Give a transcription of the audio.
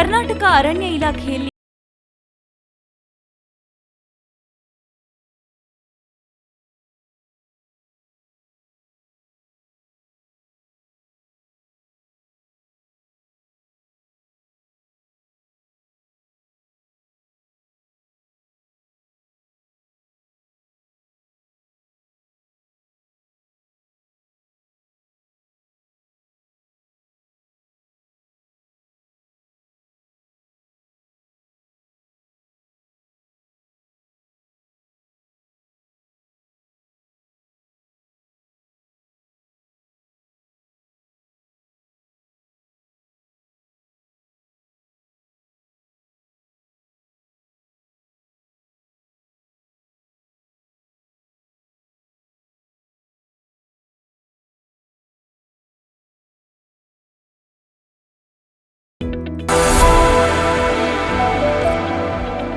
ಕರ್ನಾಟಕ ಅರಣ್ಯ ಇಲಾಖೆಯಲ್ಲಿ